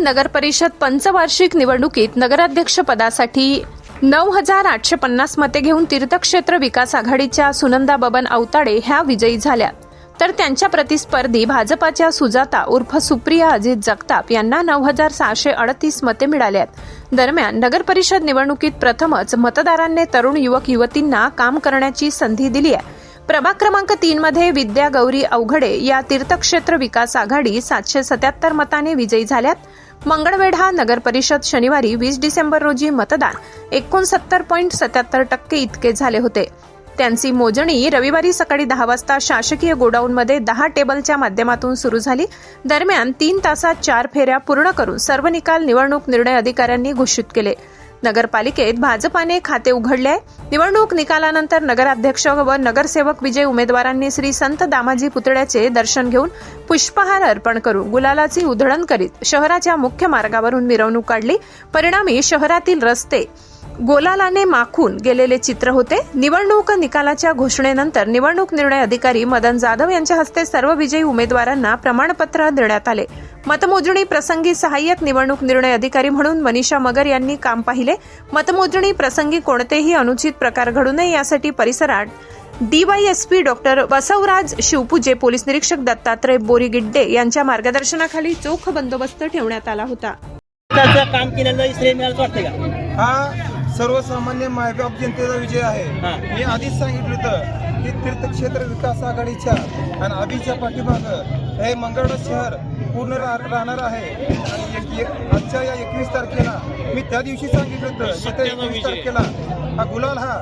नगर परिषद पंचवार्षिक निवडणुकीत नगराध्यक्ष पदासाठी नऊ हजार आठशे पन्नास मते घेऊन तीर्थक्षेत्र विकास आघाडीच्या सुनंदा बबन अवताडे ह्या विजयी झाल्या. तर त्यांच्या प्रतिस्पर्धी भाजपाच्या सुजाता उर्फ सुप्रिया अजित जगताप यांना नऊ हजार सहाशे अडतीस मते मिळाल्यात. दरम्यान नगर परिषद निवडणुकीत प्रथमच मतदारांनी तरुण युवक युवतींना काम करण्याची संधी दिली आहे. प्रभाग क्रमांक तीन मध्ये विद्या गौरी अवघडे या तीर्थक्षेत्र विकास आघाडी सातशे सत्याहत्तर मताने विजयी झाल्यात. मंगळवेढा नगर परिषद शनिवारी वीस डिसेंबर रोजी मतदान एकोणसत्तर पॉईंट सत्याहत्तर टक्के इतके झाले होते. त्यांची मोजणी रविवारी सकाळी दहा वाजता शासकीय गोडाऊनमध्ये दहा टेबलच्या माध्यमातून सुरू झाली. दरम्यान तीन तासात चार फेऱ्या पूर्ण करून सर्व निकाल निवडणूक निर्णय अधिकाऱ्यांनी घोषित केले. नगरपालिकेत भाजपाने खाते उघडले. आहे निवडणूक निकालानंतर नगराध्यक्ष व नगरसेवक विजय उमेदवारांनी श्री संत दामाजी पुतळ्याचे दर्शन घेऊन पुष्पहार अर्पण करून गुलालाची उधळण करीत शहराच्या मुख्य मार्गावरून मिरवणूक काढली. परिणामी शहरातील रस्ते गोलालाने माखून गेलेले चित्र होते. निवडणूक निकालाच्या घोषणेनंतर निवडणूक निर्णय अधिकारी मदन जाधव यांच्या हस्ते सर्व विजयी उमेदवारांना प्रमाणपत्र देण्यात आले. मतमोजणी प्रसंगी सहाय्यक निवडणूक निर्णय अधिकारी म्हणून मनीषा मगर यांनी काम पाहिले. मतमोजणी प्रसंगी कोणतेही अनुचित प्रकार घडू नये यासाठी परिसरात DYSP doctor Basavaraj Shivpuje police निरीक्षक दत्तात्रय बोरीगिड्डे यांच्या मार्गदर्शनाखाली चोख बंदोबस्त ठेवण्यात आला होता. त्याचं काम केलेलं श्रेय मिळालं वाटतं का? हा सर्वसामान्य मायबाप जनतेचा विजय. आहे मी आधीच सांगितलं होतं की तीर्थक्षेत्र विकास आघाडीच्या आणि आधीच्या पाठीमागं हे मंगळवेढा शहर पूर्ण राहणार आहे आणि आजच्या या एकवीस तारखेला मी त्या दिवशी सांगितलं होतं येत्या एकवीस. तारखेला हा गुलाल हा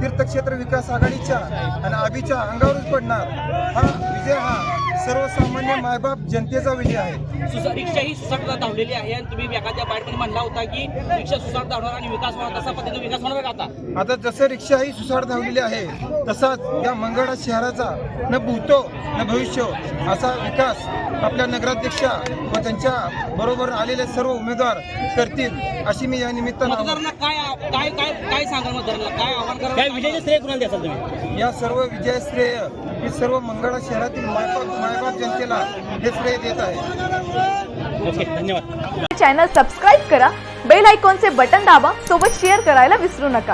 तीर्थक्षेत्र विकास आघाडीच्या आणि आधीच्या अंगावरच पडणार हा विजय हा सर्वसामान्य मायबाप जनतेचा विजय आहे. सुसा रिक्षा ही सुसाट धावलेली आहे आणि तुम्ही एखाद्या बाईटमध्ये म्हणला होता की रिक्षा सुसाट धावणार आणि विकास होणार तसा पद्धतीने विकास होणार का आता? आता जसं रिक्षा ही सुसाट धावलेली आहे तसाच या मंगळा शहराचा न भूतो न भविष्य असा विकास आपल्या नगराध्यक्षा व त्यांच्या बरोबर आलेले सर्व उमेदवार करतील अशी मी या निमित्तानं काय काय काय काय सांगाल मतदारांना? काय आव्हान करा काय विजयाचे श्रेय कुणाला द्याल तुम्ही? या सर्व विजय श्रेय ही सर्व मंगळा शहरातील मायबाप मायबाप जनतेला हे श्रेय देत आहे. ओके धन्यवाद. चॅनल सबस्क्राईब करा बेल आयकॉनचे बटन दाबा सोबत शेअर करायला विसरू नका.